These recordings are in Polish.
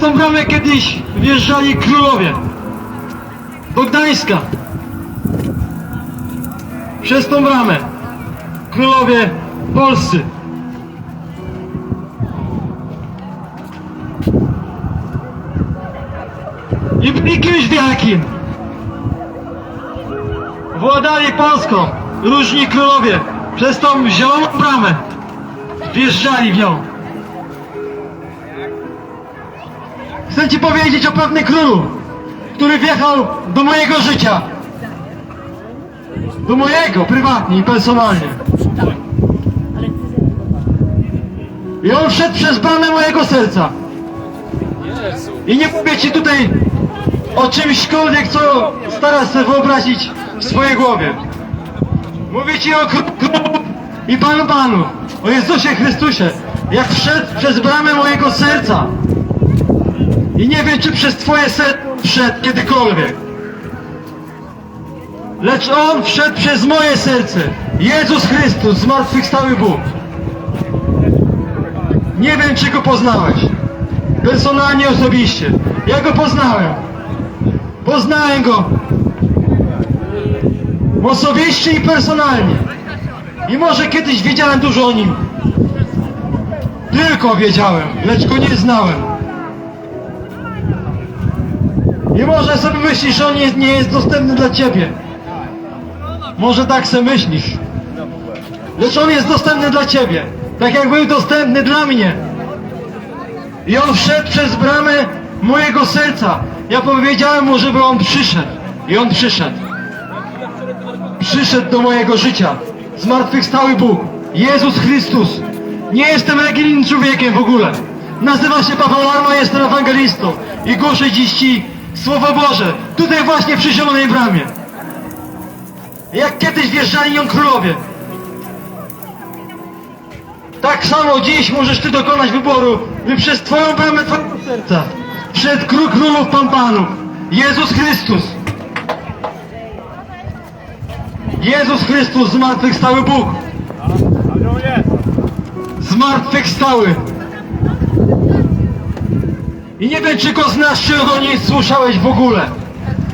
tą bramę kiedyś wjeżdżali królowie. Do Gdańska. Przez tą bramę. Królowie polscy. I byli kimś wielkim. Władali Polską. Różni królowie. Przez tą zieloną bramę. Wjeżdżali w nią. Chcę ci powiedzieć o pewnym królu, który wjechał do mojego życia. Do mojego, prywatnie i personalnie. I on wszedł przez bramę mojego serca. I nie mówię ci tutaj o czymśkolwiek, co starasz sobie wyobrazić w swojej głowie. Mówię ci o królu i panu panu, o Jezusie Chrystusie, jak wszedł przez bramę mojego serca. I nie wiem, czy przez twoje serce wszedł kiedykolwiek. Lecz On wszedł przez moje serce. Jezus Chrystus, zmartwychwstały Bóg. Nie wiem, czy Go poznałeś. Personalnie, osobiście. Ja Go poznałem. Poznałem Go. Osobiście i personalnie. I może kiedyś wiedziałem dużo o Nim. Tylko wiedziałem, lecz Go nie znałem. I może sobie myślisz, że on nie, nie jest dostępny dla ciebie. Może tak sobie myślisz. Lecz on jest dostępny dla ciebie. Tak jak był dostępny dla mnie. I on wszedł przez bramę mojego serca. Ja powiedziałem mu, żeby on przyszedł. I on przyszedł. Przyszedł do mojego życia. Zmartwychwstały Bóg. Jezus Chrystus. Nie jestem religijnym człowiekiem w ogóle. Nazywam się Paweł Larma, jestem ewangelistą. I głoszę dziś Ci Słowo Boże. Tutaj właśnie przy Zielonej Bramie. Jak kiedyś wjeżdżali nią królowie. Tak samo dziś możesz Ty dokonać wyboru, by przez Twoją bramę Twojego serca przed Król Królów Pan Panów, Jezus Chrystus. Jezus Chrystus, zmartwychwstały Bóg. Zmartwychwstały. I nie wiem, czy go znasz, czy go nie słyszałeś w ogóle.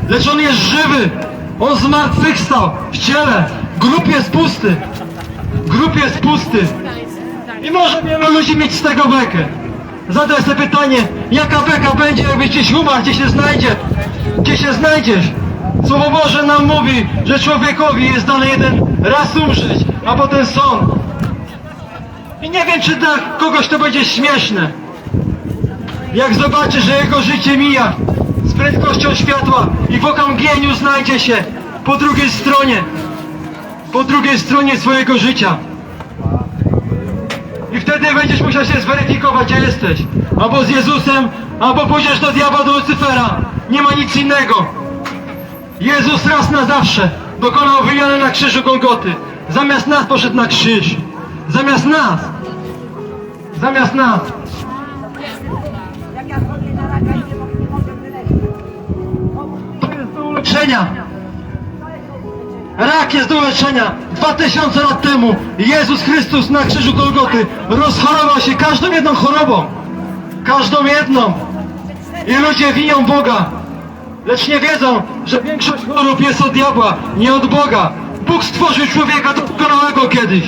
Lecz on jest żywy. On zmartwychwstał w ciele. Grób jest pusty. Grób jest pusty. I może wielu ludzi mieć z tego bekę. Zadaj sobie pytanie, jaka beka będzie, jakbyś gdzieś umarł, gdzie się znajdzie, gdzie się znajdziesz. Słowo Boże nam mówi, że człowiekowi jest dany jeden raz umrzeć, a potem sąd. I nie wiem, czy dla kogoś to będzie śmieszne. Jak zobaczy, że jego życie mija z prędkością światła i w okamgnieniu znajdzie się po drugiej stronie, po drugiej stronie swojego życia. I wtedy będziesz musiał się zweryfikować, gdzie jesteś. Albo z Jezusem, albo pójdziesz do diabła, do Lucyfera. Nie ma nic innego. Jezus raz na zawsze dokonał wymiany na krzyżu Golgoty. Zamiast nas poszedł na krzyż. Zamiast nas. Zamiast nas. Uleczenia. Rak jest do uleczenia. Dwa tysiące lat temu Jezus Chrystus na krzyżu Golgoty rozchorował się każdą jedną chorobą. Każdą jedną. I ludzie winią Boga. Lecz nie wiedzą, że większość chorób jest od diabła, nie od Boga. Bóg stworzył człowieka doskonałego kiedyś.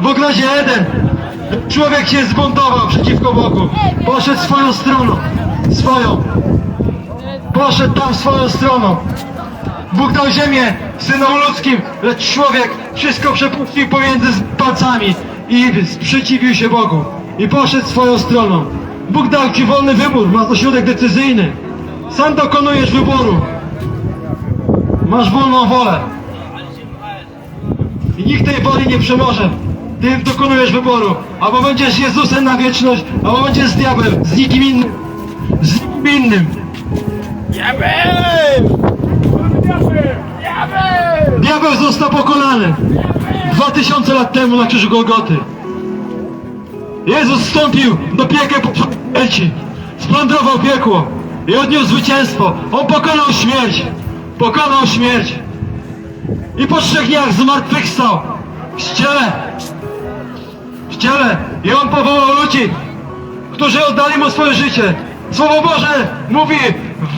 W ogrodzie Eden. Człowiek się zbuntował przeciwko Bogu. Poszedł swoją stroną. Swoją. Poszedł tam swoją stroną. Bóg dał ziemię synom ludzkim, lecz człowiek wszystko przepuścił pomiędzy palcami i sprzeciwił się Bogu. I poszedł swoją stroną. Bóg dał ci wolny wybór, masz ośrodek decyzyjny. Sam dokonujesz wyboru. Masz wolną wolę. I nikt tej woli nie przemoże. Ty dokonujesz wyboru. Albo będziesz Jezusem na wieczność, albo będziesz z diabłem, z nikim innym. Z nikim innym. Diabeł został pokonany dwa tysiące lat temu na krzyżu Golgoty. Jezus wstąpił do piekieł po śmierci, splądrował piekło i odniósł zwycięstwo. On pokonał śmierć, pokonał śmierć. I po trzech dniach zmartwychwstał w ciele. W ciele. I on powołał ludzi, którzy oddali mu swoje życie. Słowo Boże mówi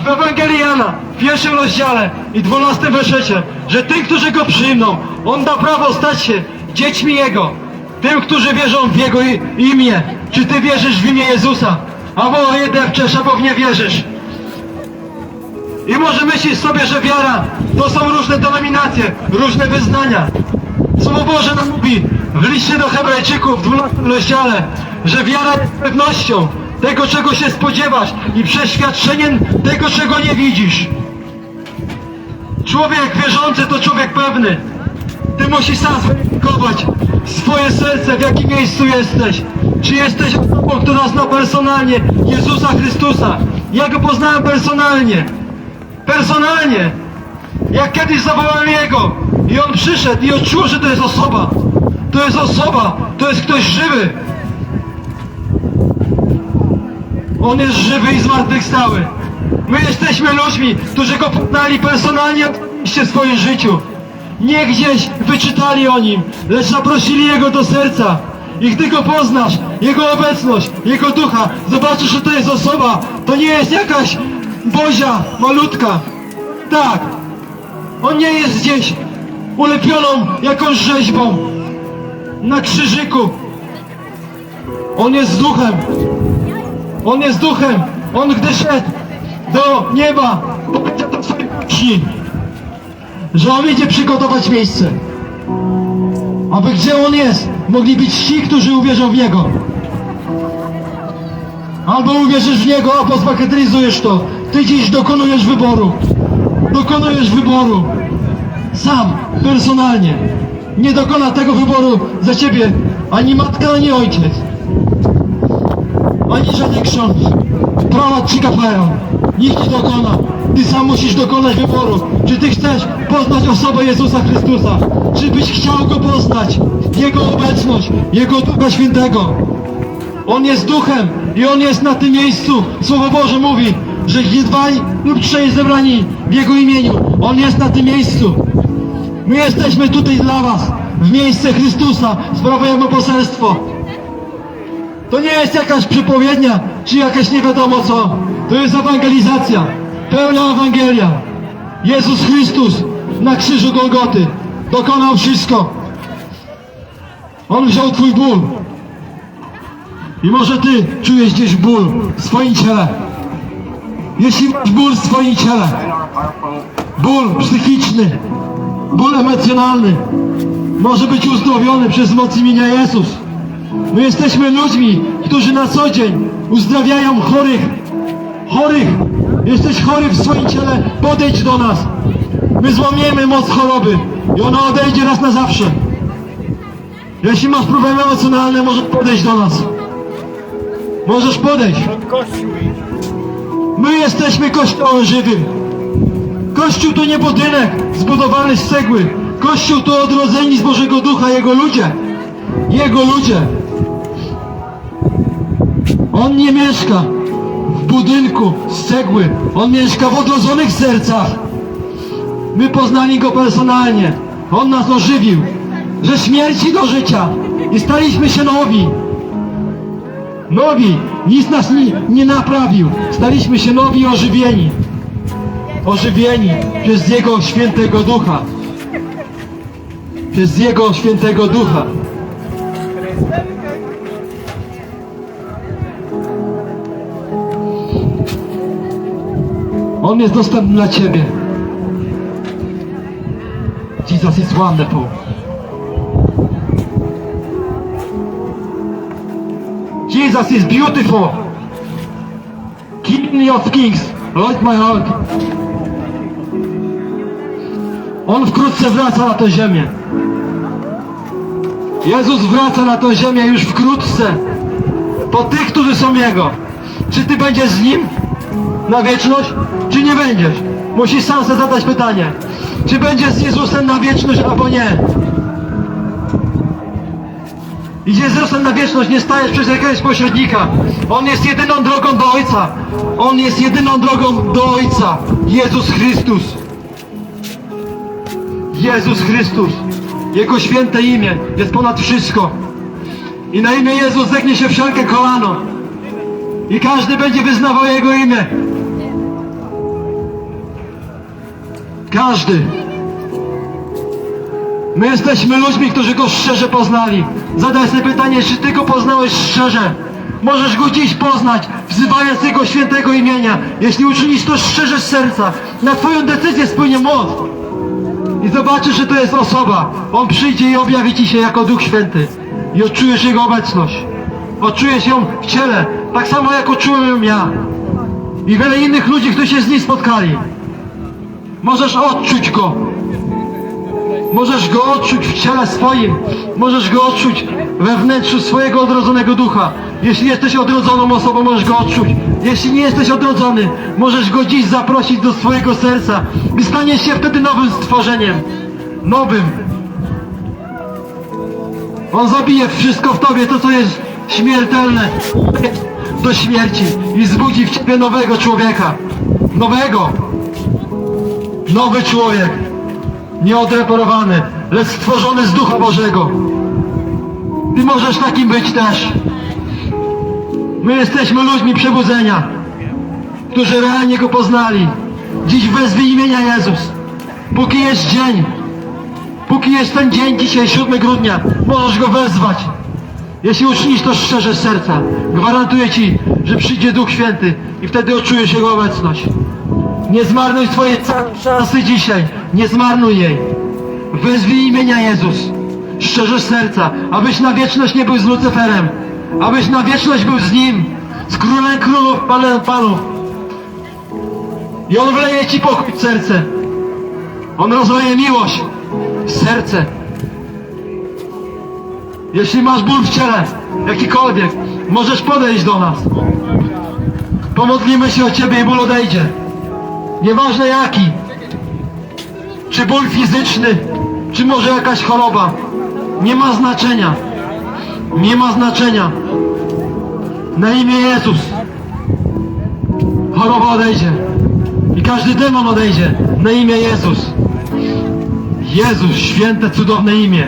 w Ewangelii Jana, w pierwszym rozdziale i dwunastym wersecie, że tym, którzy go przyjmą, on da prawo stać się dziećmi Jego. Tym, którzy wierzą w Jego imię. Czy Ty wierzysz w imię Jezusa? Albo depczesz, albo w nie wierzysz. I może myślisz sobie, że wiara to są różne denominacje, różne wyznania. Słowo Boże nam mówi w liście do Hebrajczyków w 12 rozdziale, że wiara jest pewnością tego, czego się spodziewasz i przeświadczeniem tego, czego nie widzisz. Człowiek wierzący to człowiek pewny. Ty musisz sam zweryfikować swoje serce, w jakim miejscu jesteś. Czy jesteś osobą, która zna personalnie Jezusa Chrystusa? Ja go poznałem personalnie. Personalnie. Jak kiedyś zawołałem Jego i On przyszedł i odczuł, że to jest osoba. To jest osoba, to jest ktoś żywy. On jest żywy i zmartwychwstały. My jesteśmy ludźmi, którzy Go poznali personalnie w swoim życiu. Nie gdzieś wyczytali o Nim, lecz zaprosili Jego do serca. I gdy Go poznasz, Jego obecność, Jego ducha, zobaczysz, że to jest osoba. To nie jest jakaś bozia malutka. Tak, on nie jest gdzieś ulepioną jakąś rzeźbą na krzyżyku. On jest duchem. On jest duchem. On gdy szedł do nieba, uczni, że on idzie przygotować miejsce. Aby gdzie on jest, mogli być ci, którzy uwierzą w Niego. Albo uwierzysz w Niego, albo zbagatelizujesz to. Ty dziś dokonujesz wyboru. Dokonujesz wyboru. Sam, personalnie. Nie dokona tego wyboru za ciebie ani matka, ani ojciec. Ani żaden ksiądz. Prawa ci kapają. Nikt nie dokona. Ty sam musisz dokonać wyboru. Czy ty chcesz poznać osobę Jezusa Chrystusa? Czy byś chciał Go poznać? Jego obecność, Jego Ducha Świętego. On jest duchem i on jest na tym miejscu. Słowo Boże mówi, że gdzie dwaj lub trzej zebrani w Jego imieniu, On jest na tym miejscu. My jesteśmy tutaj dla Was, w miejsce Chrystusa, sprawujemy poselstwo. To nie jest jakaś przypowiednia, czy jakaś nie wiadomo co. To jest ewangelizacja, pełna Ewangelia. Jezus Chrystus na krzyżu Golgoty dokonał wszystko. On wziął Twój ból, i może ty czujesz gdzieś ból w swoim ciele. Jeśli masz ból w swoim ciele, ból psychiczny, ból emocjonalny, może być uzdrowiony przez moc imienia Jezus. My jesteśmy ludźmi, którzy na co dzień uzdrawiają chorych. Chorych! Jesteś chory w swoim ciele, podejdź do nas. My złamiemy moc choroby i ona odejdzie raz na zawsze. Jeśli masz problemy emocjonalne, możesz podejść do nas. Możesz podejść. My jesteśmy kościołem żywym. Kościół to nie budynek zbudowany z cegły. Kościół to odrodzeni z Bożego Ducha, Jego ludzie. Jego ludzie. On nie mieszka w budynku z cegły. On mieszka w odrodzonych sercach. My poznali Go personalnie. On nas ożywił. Ze śmierci do życia. I staliśmy się nowi. Nowi, nic nas nie, nie naprawił. Staliśmy się nowi i ożywieni. Ożywieni przez Jego świętego ducha. Przez Jego świętego ducha. On jest dostępny dla Ciebie. Jesus is wonderful. Jesus is beautiful. King of kings, Lord my Lord. On wkrótce wraca na tę ziemię. Jezus wraca na tę ziemię już wkrótce. Po tych, którzy są Jego. Czy Ty będziesz z Nim na wieczność, czy nie będziesz? Musisz sam sobie zadać pytanie. Czy będziesz z Jezusem na wieczność, albo nie? Idzie z Jezusem na wieczność, nie stajesz przez jakiegoś pośrednika. On jest jedyną drogą do Ojca. On jest jedyną drogą do Ojca. Jezus Chrystus. Jezus Chrystus. Jego święte imię jest ponad wszystko. I na imię Jezus zegnie się wszelkie kolano. I każdy będzie wyznawał Jego imię. Każdy. My jesteśmy ludźmi, którzy Go szczerze poznali. Zadaj sobie pytanie, czy Ty Go poznałeś szczerze? Możesz Go dziś poznać, wzywając Jego świętego imienia. Jeśli uczynisz to szczerze z serca, na Twoją decyzję spłynie moc. I zobaczysz, że to jest osoba. On przyjdzie i objawi Ci się jako Duch Święty. I odczujesz Jego obecność. Odczujesz ją w ciele, tak samo jak odczułem ją ja. I wiele innych ludzi, którzy się z nim spotkali. Możesz odczuć Go. Możesz Go odczuć w ciele swoim. Możesz Go odczuć we wnętrzu swojego odrodzonego ducha. Jeśli jesteś odrodzoną osobą, możesz Go odczuć. Jeśli nie jesteś odrodzony, możesz Go dziś zaprosić do swojego serca i staniesz się wtedy nowym stworzeniem. Nowym. On zabije wszystko w Tobie, to co jest śmiertelne do śmierci i zbudzi w Ciebie nowego człowieka. Nowego. Nowy człowiek nie odreparowany, lecz stworzony z Ducha Bożego. Ty możesz takim być też. My jesteśmy ludźmi przebudzenia, którzy realnie Go poznali. Dziś wezwij imienia Jezus. Póki jest dzień, póki jest ten dzień dzisiaj, 7 grudnia, możesz Go wezwać. Jeśli uczynisz to szczerze z serca, gwarantuję Ci, że przyjdzie Duch Święty i wtedy odczujesz Jego obecność. Nie zmarnuj swojej szansy dzisiaj. Nie zmarnuj jej. Wezwij imienia Jezus. Szczerze serca. Abyś na wieczność nie był z Lucyferem. Abyś na wieczność był z Nim. Z Królem Królów, Panem Panów. I On wleje Ci pokój w serce. On rozleje miłość w serce. Jeśli masz ból w ciele, jakikolwiek, możesz podejść do nas. Pomodlimy się o Ciebie i ból odejdzie. Nieważne jaki. Czy ból fizyczny, czy może jakaś choroba. Nie ma znaczenia. Nie ma znaczenia. Na imię Jezus. Choroba odejdzie. I każdy demon odejdzie. Na imię Jezus. Jezus, święte, cudowne imię.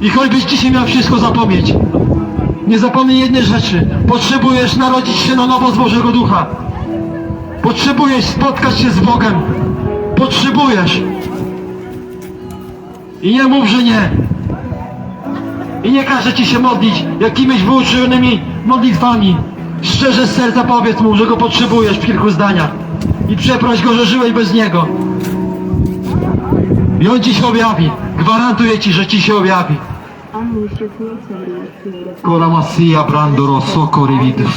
I choćbyś dzisiaj miał wszystko zapomnieć, nie zapomnij jednej rzeczy. Potrzebujesz narodzić się na nowo z Bożego Ducha. Potrzebujesz spotkać się z Bogiem. Potrzebujesz. I nie mów, że nie. I nie każe ci się modlić jakimiś wyuczonymi modlitwami. Szczerze z serca powiedz mu, że go potrzebujesz w kilku zdaniach. I przeproś go, że żyłeś bez niego. I on ci się objawi. Gwarantuję ci, że ci się objawi. Unleash your creativity, creative Kora Masia Brandoro Sokorividus.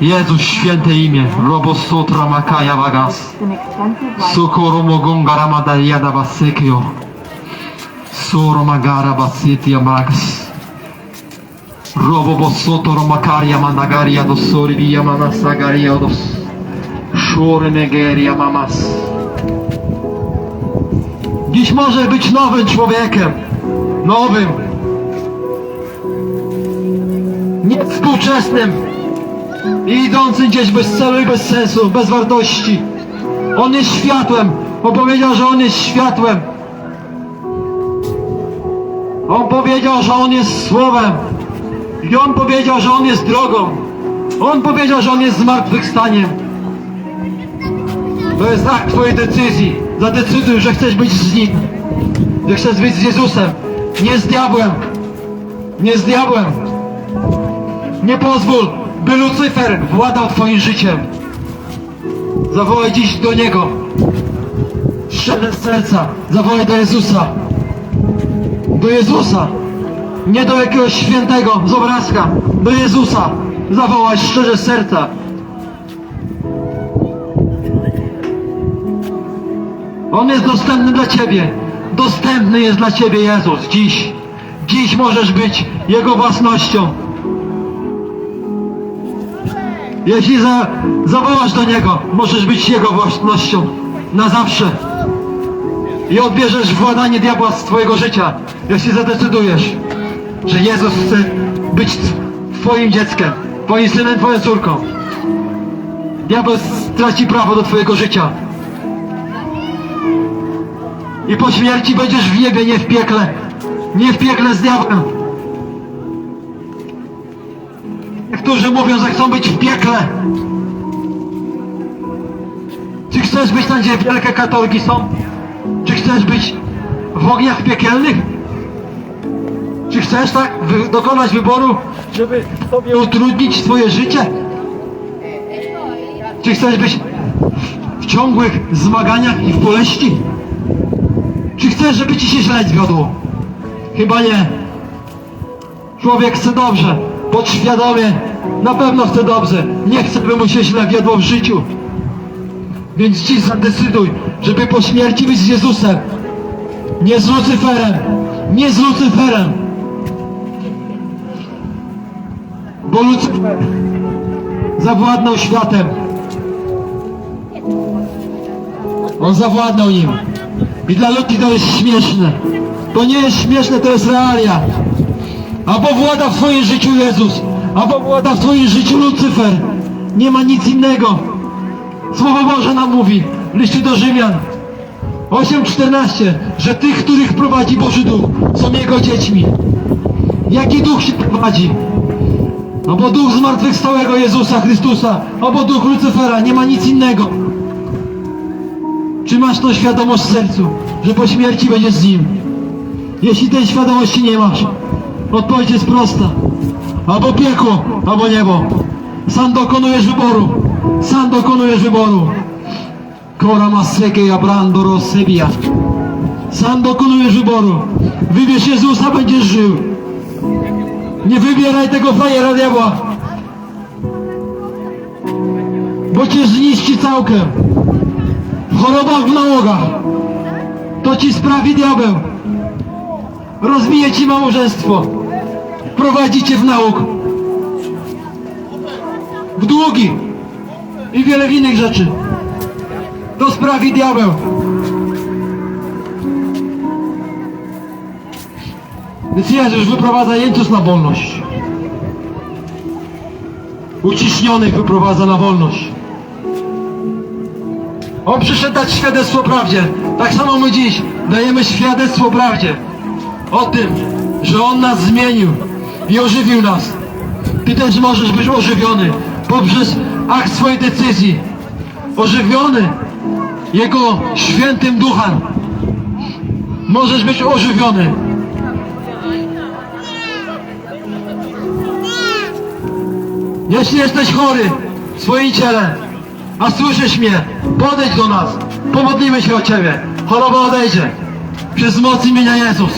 Jezus, święte imię. Robo Sotra Makaya Vagas. An extensive life Socorro Mogongara Madariada Basekio. Soro Magara Basetia Magas. Robo Bosotoro Makaria Mandagaria dos Sorivia Manasagaria dos. Shore Negeria Mamas. Dziś możesz być nowym człowiekiem. Nowym. Nie współczesnym. I idącym gdzieś bez celu i bez sensu, bez wartości. On jest światłem. On powiedział, że On jest światłem. On powiedział, że On jest słowem. I On powiedział, że On jest drogą. On powiedział, że On jest zmartwychwstaniem. To jest akt Twojej decyzji. Zadecyduj, że chcesz być z Nim. Że chcesz być z Jezusem. Nie z diabłem. Nie z diabłem. Nie pozwól, by Lucyfer władał Twoim życiem. Zawołaj dziś do Niego. Szczerze z serca. Zawołaj do Jezusa. Do Jezusa. Nie do jakiegoś świętego z obrazka. Do Jezusa. Zawołaj szczerze z serca. On jest dostępny dla Ciebie. Dostępny jest dla Ciebie Jezus dziś. Dziś możesz być Jego własnością. Jeśli za, zawołasz do Niego, możesz być Jego własnością na zawsze. I odbierzesz władanie diabła z Twojego życia, jeśli zadecydujesz, że Jezus chce być Twoim dzieckiem, Twoim synem, Twoją córką. Diabeł straci prawo do Twojego życia. I po śmierci będziesz w niebie, nie w piekle. Nie w piekle z diabłem. Niektórzy mówią, że chcą być w piekle. Czy chcesz być tam, gdzie wielkie katoliki są? Czy chcesz być w ogniach piekielnych? Czy chcesz tak wy- dokonać wyboru, żeby sobie utrudnić swoje życie? Czy chcesz być w ciągłych zmaganiach i w boleści? Czy chcesz, żeby ci się źle zwiodło? Chyba nie. Człowiek chce dobrze, podświadomie, na pewno chce dobrze. Nie chce, by mu się źle wiodło w życiu. Więc dziś zadecyduj, żeby po śmierci być z Jezusem. Nie z Lucyferem. Nie z Lucyferem. Bo Lucyfer zawładnął światem. On zawładnął nim. I dla ludzi to jest śmieszne. To nie jest śmieszne, to jest realia. Albo włada w twoim życiu Jezus, albo włada w twoim życiu Lucyfer. Nie ma nic innego. Słowo Boże nam mówi w liście do Rzymian 8:14, że tych, których prowadzi Boży Duch, są Jego dziećmi. Jaki duch się prowadzi? Albo duch zmartwychwstałego Jezusa Chrystusa, albo duch Lucyfera, nie ma nic innego. Czy masz tą świadomość w sercu, że po śmierci będziesz z Nim? Jeśli tej świadomości nie masz, odpowiedź jest prosta. Albo piekło, albo niebo. Sam dokonujesz wyboru. Sam dokonujesz wyboru. Kora maseke abrando rozsebia. Sam dokonujesz wyboru. Wybierz Jezusa, będziesz żył. Nie wybieraj tego frajera diabła. Bo cię zniszczy całkiem. W chorobach, w nałogach. To ci sprawi diabeł. Rozbije ci małżeństwo. Prowadzi cię w nauk. W długi. I wiele innych rzeczy. To sprawi diabeł. Więc Jezus wyprowadza jeńców na wolność. Uciśnionych wyprowadza na wolność. On przyszedł dać świadectwo prawdzie. Tak samo my dziś dajemy świadectwo prawdzie. O tym, że On nas zmienił i ożywił nas. Ty też możesz być ożywiony poprzez akt swojej decyzji. Ożywiony Jego świętym duchem. Możesz być ożywiony. Jeśli jesteś chory w swoim ciele, a słyszysz mnie, podejdź do nas, pomodlimy się o Ciebie. Choroba odejdzie przez moc imienia Jezus.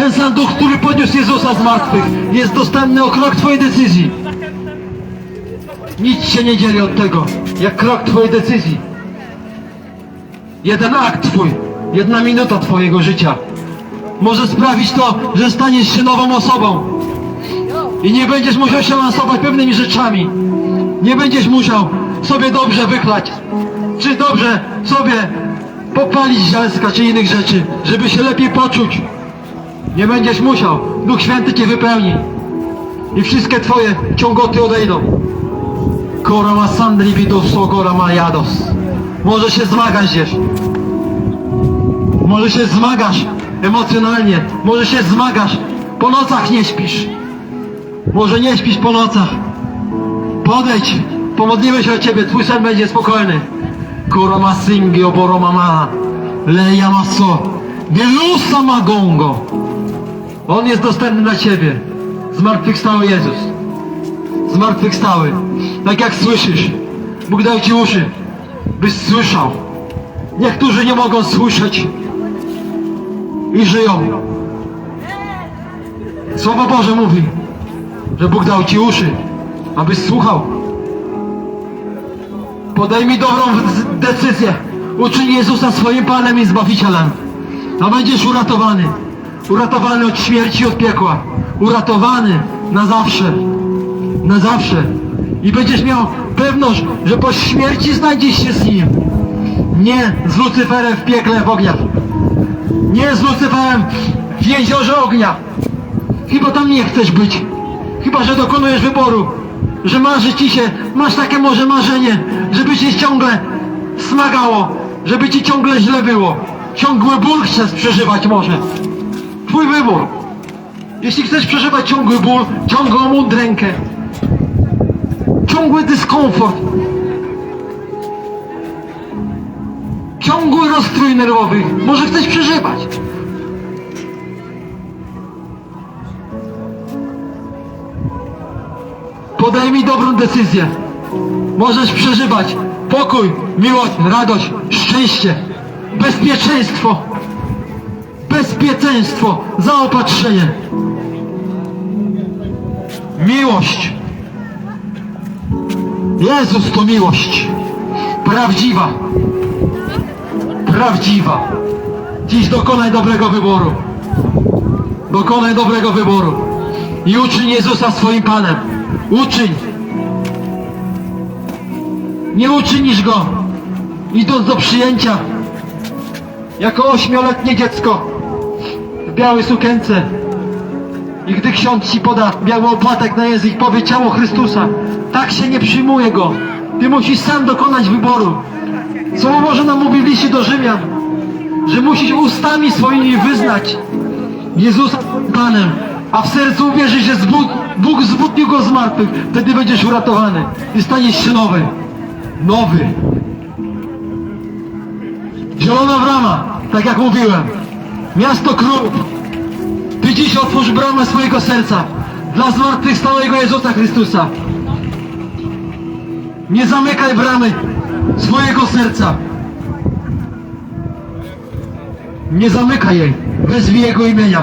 Ten sam duch, który podniósł Jezusa z martwych, jest dostępny o krok Twojej decyzji. Nic się nie dzieli od tego, jak krok Twojej decyzji. Jeden akt Twój, jedna minuta Twojego życia może sprawić to, że staniesz się nową osobą. I nie będziesz musiał się lansować pewnymi rzeczami. Nie będziesz musiał sobie dobrze wychlać, czy dobrze sobie popalić zielska, czy innych rzeczy, żeby się lepiej poczuć. Nie będziesz musiał. Duch Święty Cię wypełni. I wszystkie Twoje ciągoty odejdą. Korama sandri vidoso korama jados. Może się zmagasz gdzieś. Może się zmagasz emocjonalnie. Może się zmagasz. Po nocach nie śpisz. Może nie śpisz po nocach. Podejdź, pomodlimy się o Ciebie, Twój sen będzie spokojny. Kurama singi oboroma ma, leja maso, gelusa magongo. On jest dostępny dla Ciebie. Zmartwychwstały Jezus. Zmartwychwstały. Tak jak słyszysz. Bóg dał Ci uszy, byś słyszał. Niektórzy nie mogą słyszeć i żyją. Słowo Boże mówi, że Bóg dał Ci uszy, abyś słuchał. Podejmij dobrą decyzję. Uczyń Jezusa swoim Panem i Zbawicielem. A będziesz uratowany. Uratowany od śmierci od piekła. Uratowany na zawsze. Na zawsze. I będziesz miał pewność, że po śmierci znajdziesz się z Nim. Nie z Lucyferem w piekle w ogniach. Nie z Lucyferem w jeziorze ognia. Chyba tam nie chcesz być. Chyba, że dokonujesz wyboru. Że marzy ci się, masz takie może marzenie, żeby się ciągle smagało żeby ci ciągle źle było. Ciągły ból chcesz przeżywać może. Twój wybór. Jeśli chcesz przeżywać ciągły ból, ciągłą mądrękę, ciągły dyskomfort, ciągły rozstrój nerwowy, może chcesz przeżywać. Podejmij dobrą decyzję. Możesz przeżywać pokój, miłość, radość, szczęście, bezpieczeństwo, bezpieczeństwo, zaopatrzenie, miłość. Jezus to miłość. Prawdziwa. Prawdziwa. Dziś dokonaj dobrego wyboru. Dokonaj dobrego wyboru. I uczyń Jezusa swoim Panem. Uczyń. Nie uczynisz Go, idąc do przyjęcia, jako ośmioletnie dziecko w białej sukience. I gdy ksiądz ci poda biały opłatek na język, powie ciało Chrystusa, tak się nie przyjmuje Go. Ty musisz sam dokonać wyboru. Słowo Boże nam mówi w liście do Rzymian, że musisz ustami swoimi wyznać Jezusa Panem, a w sercu uwierzyć, że zbud, Bóg zbudnił Go z martwych. Wtedy będziesz uratowany i staniesz się nowy. Nowy. Zielona brama, tak jak mówiłem. Miasto królów. Ty dziś otwórz bramę swojego serca dla zmartwychwstałego Jezusa Chrystusa. Nie zamykaj bramy swojego serca. Nie zamykaj jej. Wezwij Jego imienia.